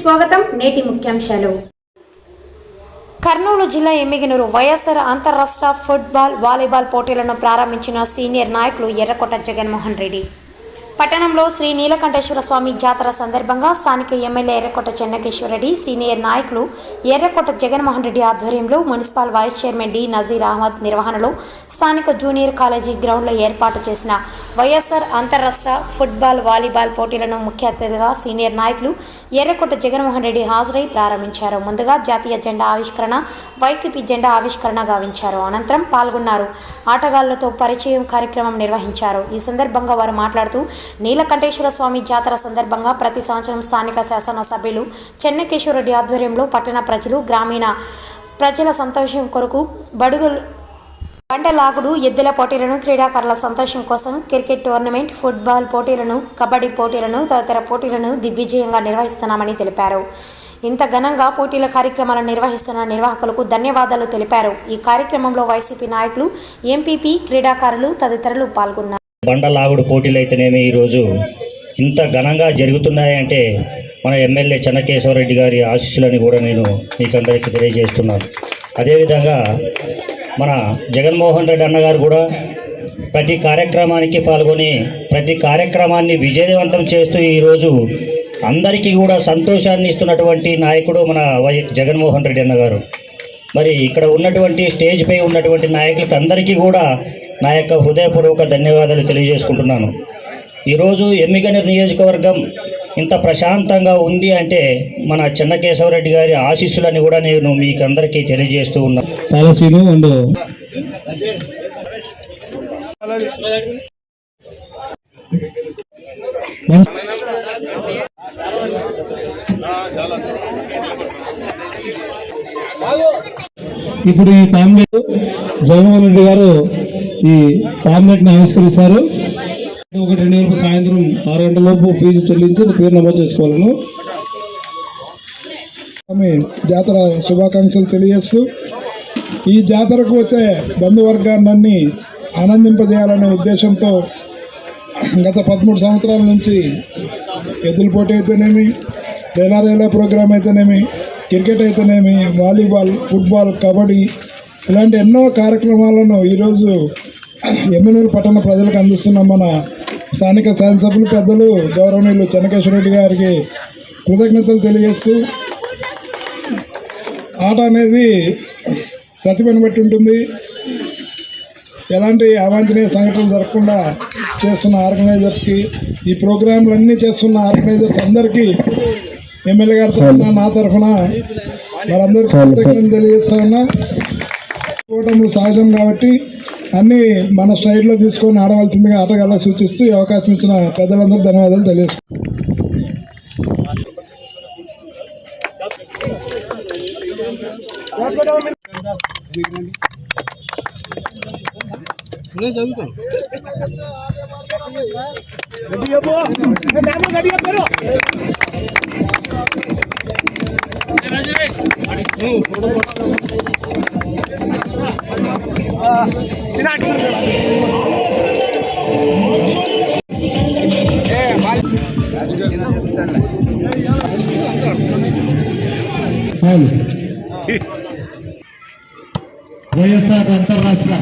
స్వాగతం నేటి ముఖ్యాంశాలు. కర్నూలు జిల్లా ఎమ్మిగనూరు వైఎస్ఆర్ అంతర్రాష్ట్ర ఫుట్బాల్ వాలీబాల్ పోటీలను ప్రారంభించిన సీనియర్ నాయకులు ఎర్రకోట జగన్మోహన్ రెడ్డి. పట్టణంలో శ్రీ నీలకంఠేశ్వర స్వామి జాతర సందర్భంగా స్థానిక ఎమ్మెల్యే ఎర్రకోట చెన్నకేశ్వరరెడ్డి సీనియర్ నాయకులు ఎర్రకోట జగన్మోహన్ రెడ్డి ఆధ్వర్యంలో municipal vice chairman D Nazir Ahmed నిర్వహణలో స్థానిక జూనియర్ కాలేజీ గ్రౌండ్లో ఏర్పాటు చేసిన వైఎస్ఆర్ అంతరాష్ట్ర ఫుట్బాల్ వాలీబాల్ పోటీలను ముఖ్య అతిథిగా సీనియర్ నాయకులు ఎర్రకోట జగన్మోహన్ రెడ్డి హాజరై ప్రారంభించారు. ముందుగా జాతీయ జెండా ఆవిష్కరణ వైసీపీ జెండా ఆవిష్కరణ గావించారు. అనంతరం పాల్గొన్నారు. ఆటగాళ్ళతో పరిచయం కార్యక్రమం నిర్వహించారు. ఈ సందర్భంగా వారు మాట్లాడుతూ నీలకంఠేశ్వర స్వామి జాతర సందర్భంగా ప్రతి సంవత్సరం స్థానిక శాసనసభ్యులు చెన్నకేశ్వరరెడ్డి ఆధ్వర్యంలో పట్టణ ప్రజలు గ్రామీణ ప్రజల సంతోషం కొరకు బడుగులు బండలాగుడు ఎద్దుల పోటీలను క్రీడాకారుల సంతోషం కోసం క్రికెట్ టోర్నమెంట్ ఫుట్బాల్ పోటీలను కబడ్డీ పోటీలను తదితర పోటీలను దిగ్విజయంగా నిర్వహిస్తున్నామని తెలిపారు. ఇంత ఘనంగా పోటీల కార్యక్రమాలను నిర్వహిస్తున్న నిర్వాహకులకు ధన్యవాదాలు తెలిపారు. ఈ కార్యక్రమంలో వైసీపీ నాయకులు ఎంపీపీ క్రీడాకారులు తదితరులు పాల్గొన్నారు. బండలాగుడు పోటీలు అయితేనేమి ఈరోజు ఇంత ఘనంగా జరుగుతున్నాయంటే మన ఎమ్మెల్యే చెన్నకేశవరెడ్డి గారి ఆశీస్సులని కూడా నేను మీకు అందరికీ తెలియజేస్తున్నాను. అదేవిధంగా మన జగన్మోహన్ రెడ్డి అన్నగారు కూడా ప్రతి కార్యక్రమానికి పాల్గొని ప్రతి కార్యక్రమాన్ని విజయవంతం చేస్తూ ఈరోజు అందరికీ కూడా సంతోషాన్ని ఇస్తున్నటువంటి నాయకుడు మన వై జగన్మోహన్ రెడ్డి అన్నగారు. మరి ఇక్కడ ఉన్నటువంటి స్టేజ్పై ఉన్నటువంటి నాయకులకు అందరికీ కూడా నా యొక్క హృదయపూర్వక ధన్యవాదాలు తెలియజేసుకుంటున్నాను. ఈరోజు ఎమ్మిగనూరు నియోజకవర్గం ఇంత ప్రశాంతంగా ఉంది అంటే మన చెన్నకేశవరెడ్డి గారి ఆశీస్సులని కూడా నేను మీకు అందరికీ తెలియజేస్తూ ఉన్నాను ఇప్పుడు ఈ పాంలెట్ జగన్మోహన్ రెడ్డి గారు ఈ ఫార్మేట్ని ఆవిష్కరిస్తారు. ఒకటి రెండు వరకు సాయంత్రం ఆరు గంటల లోపు ఫీజు చెల్లించి పేరు నమోదు చేసుకోవాలను. జాతర శుభాకాంక్షలు తెలియజేస్తూ ఈ జాతరకు వచ్చే బంధువర్గాన్ని ఆనందింపజేయాలనే ఉద్దేశంతో గత పదమూడు సంవత్సరాల నుంచి ఎద్దుల పోటీ అయితేనేమి రేలా రేలా ప్రోగ్రాం అయితేనేమి క్రికెట్ అయితేనేమి వాలీబాల్ ఫుట్బాల్ కబడ్డీ ఇలాంటి ఎన్నో కార్యక్రమాలను ఈరోజు ఎమ్మెనూరు పట్టణ ప్రజలకు అందిస్తున్న మన స్థానిక శాసనసభ్యులు పెద్దలు గౌరవనీయులు చెన్నకేశ్వరరెడ్డి గారికి కృతజ్ఞతలు తెలియజేస్తూ ఆట అనేది ప్రతిభను బట్టి ఉంటుంది. ఎలాంటి అవాంఛనీయ సంఘటనలు జరగకుండా చేస్తున్న ఆర్గనైజర్స్కి ఈ ప్రోగ్రాంలు చేస్తున్న ఆర్గనైజర్స్ అందరికీ ఎమ్మెల్యే గారి తరఫున నా తరఫున వారందరికీ కృతజ్ఞతలు తెలియజేస్తా ఉన్నా. కూటములు సహజం కాబట్టి అన్ని మన స్టైల్లో తీసుకొని ఆడవలసిందిగా ఆటగాళ్ళ సూచిస్తూ ఈ అవకాశం ఇచ్చిన పెద్దలందరూ ధన్యవాదాలు తెలియజేస్తున్నాను. చాలు. వైఎస్ఆర్ అంతర్రాష్ట్ర